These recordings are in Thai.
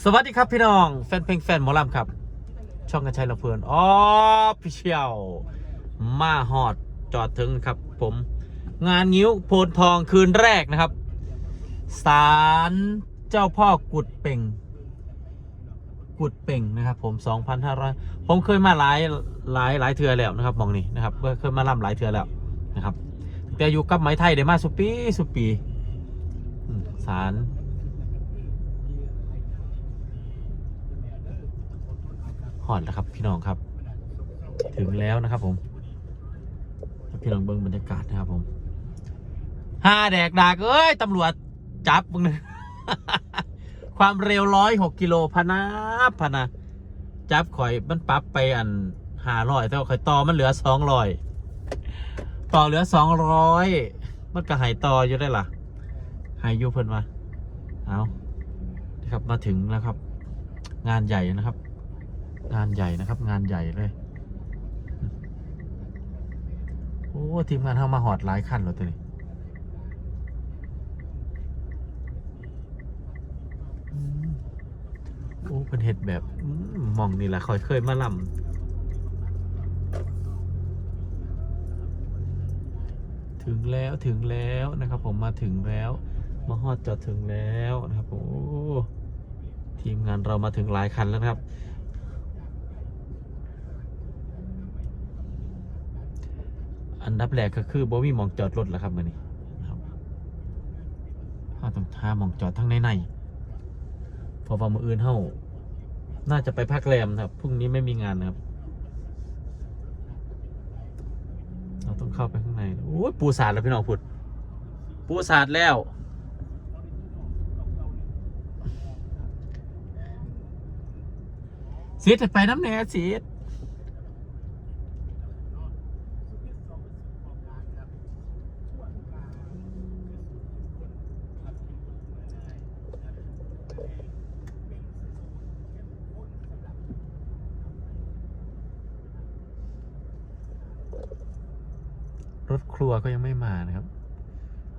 สวัสดีครับพี่น้อง แฟนเพลงแฟนหมอลำครับ ช่องกระชัยละเพลินอ๋อฟฟิเชียลมาฮอดจอดถึงครับ ผม งานงิ้วโพนทองคืนแรกนะครับศาลเจ้าพ่อกุดเป่ง กุดเป่งนะครับ ผม 2,500 ผมเคยมาหลายหลายหลายเทือแล้วนะครับมองนี่นะครับเคยมาล่ำหลายเทือแล้วนะครับ แต่อยู่กับไม้ไทยได้มาสุปีสุปีอืมศาล หอดแล้วครับ พี่น้องครับ ถึงแล้วนะครับผม พี่น้องเบิ้งบรรยากาศนะครับผมห้าแดกดากเอ้ยตำรวจจับมึงนะความเร็วร้อยหกกิโลพนาพนะจับข่อยมันปรับไปอันห้าร้อยแต่ว่าข่อยต่อมันเหลือสองร้อยต่อเหลือสองร้อยมันก็หายต่ออยู่ได้ล่ะหายอยู่เพิ่นมาเอาครับมาถึงแล้วครับ งานใหญ่นะครับ งานใหญ่นะครับ งานใหญ่เลย โอ้ทีมงานเข้ามาหอดหลายขั้นเลยตัวนี้โอ้เป็นเห็ดแบบมองนี่แหละคอยเคยมาลำถึงแล้วถึงแล้วนะครับ ผมมาถึงแล้ว มาฮอดจอดถึงแล้วนะครับโอ้ทีมงานเรามาถึงหลายคันแล้วนะครับ อันดับแรกก็คือบ่มีมองจอดรถแล้วครับมื่อนี้ครับถ้าต้องท่ามองจอดทั้งในในพอว่ามืออื่นเฮาน่าจะไปพักแรมนะครับพรุ่งนี้ไม่มีงานนะครับ เราต้องเข้าไปข้างในโอ้ยปูสาดแล้วพี่น้องพุดปูสาดแล้วซีดไปน้ำแน่ซีด รถครัวก็ยังไม่มานะครับ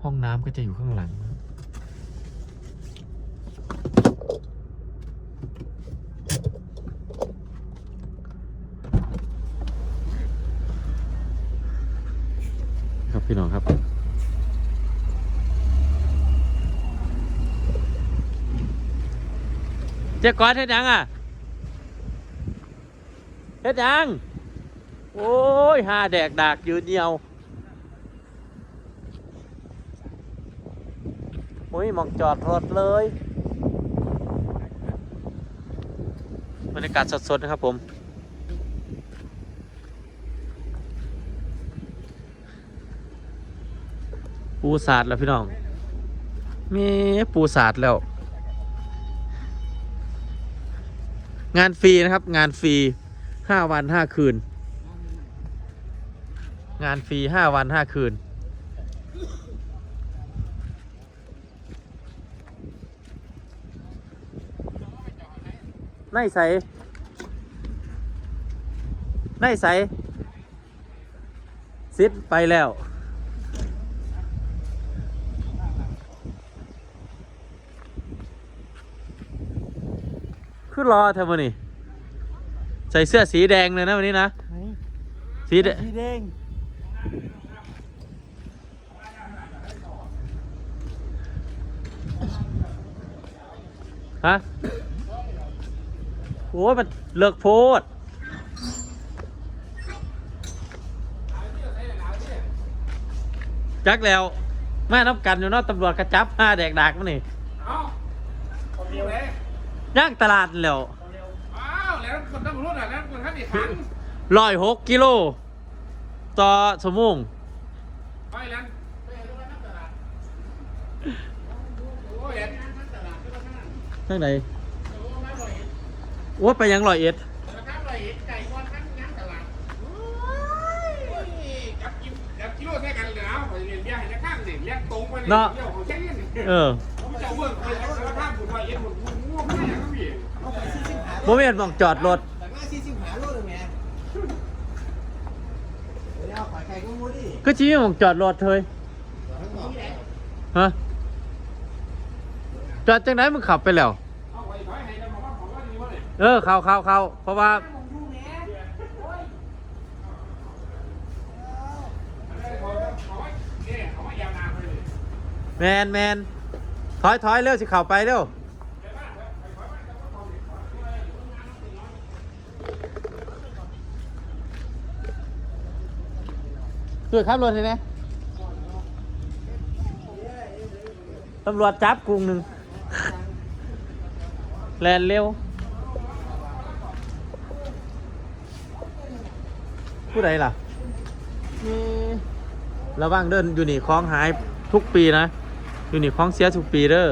ห้องน้ำก็จะอยู่ข้างหลังนะครับครับพี่น้องครับ เจ๊ก้อนเฮ็ดหยังอะเฮ็ดหยัง โอ้ยหาแดกดากยืนเดียว โอ้ยมองจอดรถเลยบรรยากาศสดๆนะครับผม ปูสาดแล้วพี่น้อง มีปูสาดแล้ว งานฟรีนะครับ งานฟรีห้าวันห้าคืน งานฟรีห้าวันห้าคืน ในใสในใสซิดไปแล้ว คือรอเธอมานี่ใส่เสื้อสีแดงเลยนะวันนี้นะ สีแดงสีแดงฮะโอ้ยมันเลิกโพดจักแล้วมานับกันอยู่เนอกตำรวจกระจับห้าแดกดากมันนี่ เอ้าคนเดียวเลย ย่างตลาดแล้วอ้าวแล้วคนต้องรู้น่ะแล้วคนท่านอีกครั้งร้อยหกกิโล ต่อสมงไปแล้วโอ้ยเอ็ดทั้งไหนว่าไปยังร้อยเอ็ดนะครับเลยเอ็ดไก่ก้อนทั้งยังตลาดโอ้ยจับกินจับกิโลแท้กันเลยเอาไปเรียนเบี้ยให้นักข้างนี่เลี้ยงตรงไปเลยเลี้ยงขอ โมเมนต์มองจอดรถแต่มาสี่สิบหาโลเลยแม่เดี๋ยวเอาขอยไข่ก็มูดิก็ชี้มองจอดรถเถยทั้งหมดฮะจอดจังไหนมึงขับไปแล้ว เอาไว้ถอยให้จะเออเขาเขาเขาเพราะว่าเนี่ยเขามายาวนานเลยแมนแมนถอยถอยเร็วสิเข่าไปเร็ว ช่วยขับรถให้ไหมตำรวจจับกรุงหนึ่งแลนเร็ว ผู้ใดล่ะนี่ระวังเดินอยู่นี่คล้องหายทุกปีนะ อยู่นี่คล้องเสียทุกปีเด้อ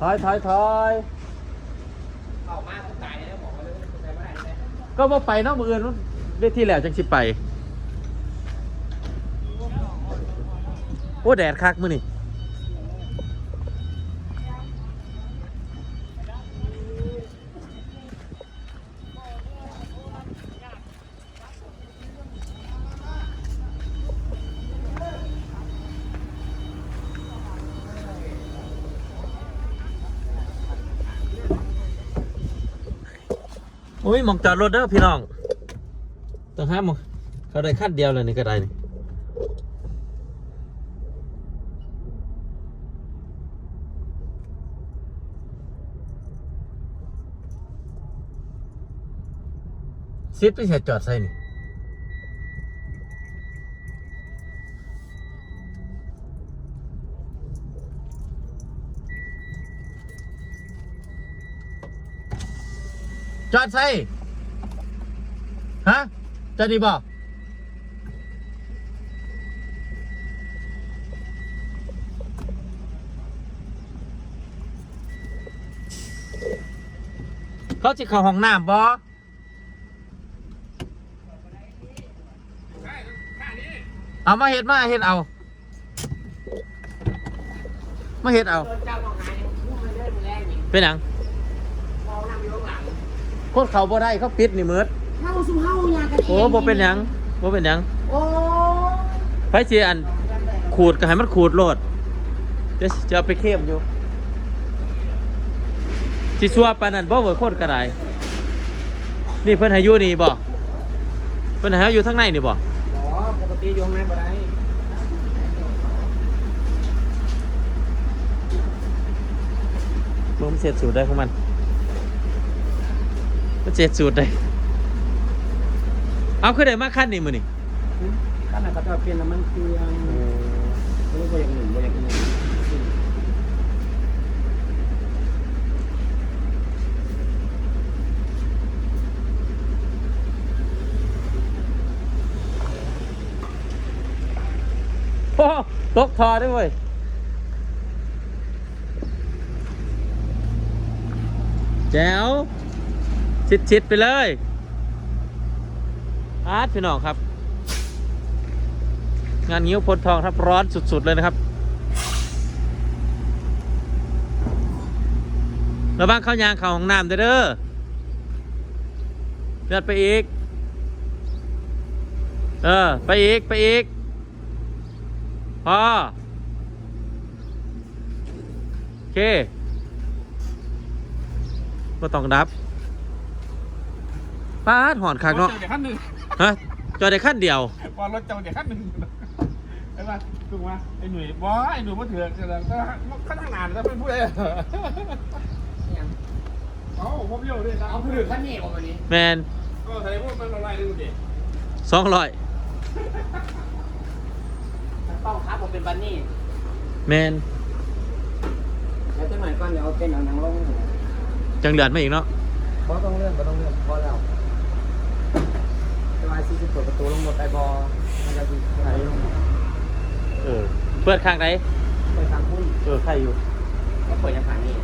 ถอยถอยถอย เข้ามาเขาตายแล้วบอกว่าเลยคนใจไม่ได้เลยก็บ่ไปเนาะมืออื่นมันเวทีแล้วจังสิไป โอ้แดดคักมื้อนี่ โอ้ยมองจอดรถเด้อพี่น้องต้องห้ามมองเขาได้คันเดียวเลยนี่ก็ได้นี่ซิดไปเสียจอดใส่นี่ จอดใส่ฮะจะดีบอกเขาจะเข้าห้องน้ำบอใช่ท่านี้เอามาเห็ดมาเห็ดเอา มาเห็ดเอาเจ้าต้องหาเนี่ยพูดมาเรื่อยๆแรงนี่เป็นหยัง มองนั่งอยู่ข้างหลัง คนเขาบ่ได้เขาปิดนี่มืดเฮาสู้เฮาอยากกันโอ้บ่เป็นหยังบ่เป็นหยังโอ้ไฟเสียอันขูดก็ให้มันขูดโลดเดี๋ยวจะเอาไปเข้มอยู่สิซัวปานนั้นบ่เวิร์โคตรกระไดนี่เพิ่นให้อยู่นี่บ่เพิ่นให้อยู่ทางในนี่บ่อ๋อปกติอยู่ข้างในบ่ได้มันเสียสูตรได้ของมัน เสียสูตรได้เอาคือได้มาขั้นนี่มือนี่ขั้นน่ะก็จะเปลี่ยนน้ำมันเครื่องบ่รู้ว่าอย่างหนึ่งบ่อย่างหนึ่งโอ้ตกทอด้วยเว้ยแจ๋ว ชิดๆไปเลยอาร์ตพี่น้องครับ งานงิ้วพลทองครับร้อนสุด ๆ เลยนะครับ ระวังเข้ายางเข่าห้องน้ำเด้อเด้อเลือดไปอีก เออ ไปอีก ไปอีก พอ โอเคก็ต้องดับ ป้าดหอนคักเนาะรถเจ้าเดี๋ยวขั้นหนึ่งฮะ จอดได้ขั้นเดียว ว่ารถเจ้าเดี๋ยวขั้นหนึ่งไอ้บ้าถูกไหมไอ้หนุ่ยบอไอ้หนุ่ยมาเถื่อนกันแล้วก็ขั้นทางนานแล้วเป็นผู้ใดเอ้าผมเลี้ยวด้วยนะเอาผู้อื่นขั้นนี้บ่วันนี้แมนก็ใส่พวกมันละลายดูดิสองร้อยมันต้องครับผมเป็นบันนี่แมนแล้วจังหน่อยก่อนเดี๋ยวเอาเป็นเอาหนังลงจังเดือดมาอีกเนาะบ่ต้องเลื่อนบ่ต้องเลื่อนพอแล้วจะ มาซีสิเปิดประตูลงหมดไอบอมันจะดีไหลลงเออ เปิดข้างไหนไปทางพุ่นเออใครอยู่ ก็เปิดยังผ่านนี่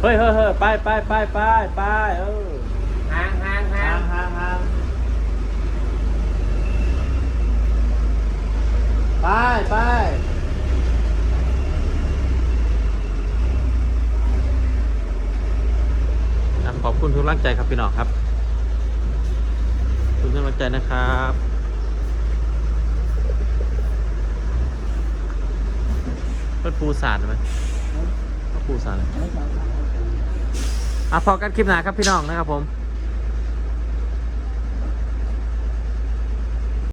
เฮ้ยเฮ้ยเฮ้ยไปไปไปไปไปเออห่างห่างห่าห่างงห่างห่างไปไปอะขอบคุณทุกกำลังใจครับพี่น้องครับ คุณทุกกำลังใจนะครับมันปูสาดไหมก็ปูสาดเลยอะพอกันคลิปหน้าครับพี่น้องนะครับผม